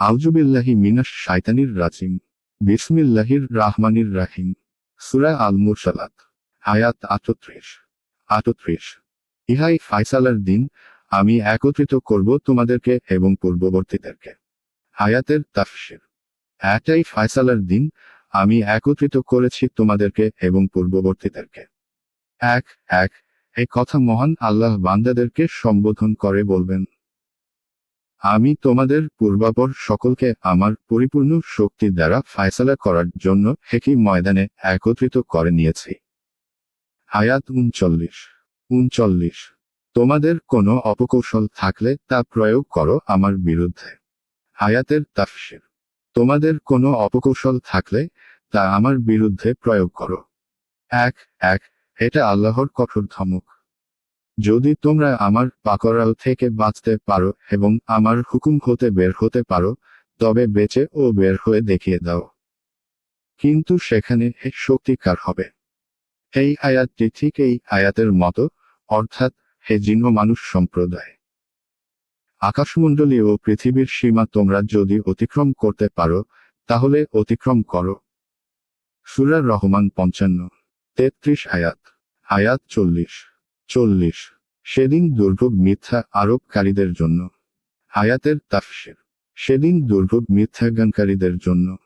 আউজুবিল্লাহি মিনাস শাইতানির রাজিম। বিসমিল্লাহির রাহমানির রাহিম। সুরা আল মুরসালাত আয়াত আটত্রিশ। আটত্রিশ। ইহাই ফাইসালার দিন। আমি একত্রিত করব তোমাদেরকে এবং পূর্ববর্তীদেরকে। আয়াতের তাফসির। এটাই ফাইসালার দিন। আমি একত্রিত করেছি তোমাদেরকে এবং পূর্ববর্তীদেরকে। এক এক। এই কথা মহান আল্লাহ বান্দাদেরকে সম্বোধন করে বলবেন। আমি তোমাদের পূর্বাপর সকলকে আমার পরিপূর্ণ শক্তি দ্বারা ফায়সালা করার জন্য হেকি ময়দানে একত্রিত করে নিয়েছি। আয়াত উনচল্লিশ। উনচল্লিশ। তোমাদের কোনো অপকৌশল থাকলে তা প্রয়োগ করো আমার বিরুদ্ধে। আয়াতের তাফসির। তোমাদের কোনো অপকৌশল থাকলে তা আমার বিরুদ্ধে প্রয়োগ করো। এক এক, এটা আল্লাহর কঠোর ধমক। যদি তোমরা আমার পাকড়াল থেকে বাঁচতে পারো এবং আমার হুকুম হতে বের হতে পারো, তবে বেঁচে ও বের হয়ে দেখিয়ে দাও। কিন্তু সেখানে শক্তিকার হবে? এই আয়াতটি ঠিক এই আয়াতের মতো, অর্থাৎ হে জিন ও মানুষ সম্প্রদায়। আকাশমণ্ডলী ও পৃথিবীর সীমা তোমরা যদি অতিক্রম করতে পারো, তাহলে অতিক্রম করো। সুরার রহমান পঞ্চান্ন, তেত্রিশ আয়াত আয়াত চল্লিশ। চল্লিশ। সেদিন দুর্ভোগ মিথ্যা আরোপকারীদের জন্য। হায়াতের তাফসের। সেদিন দুর্ভোগ মিথ্যাজ্ঞানকারীদের জন্য।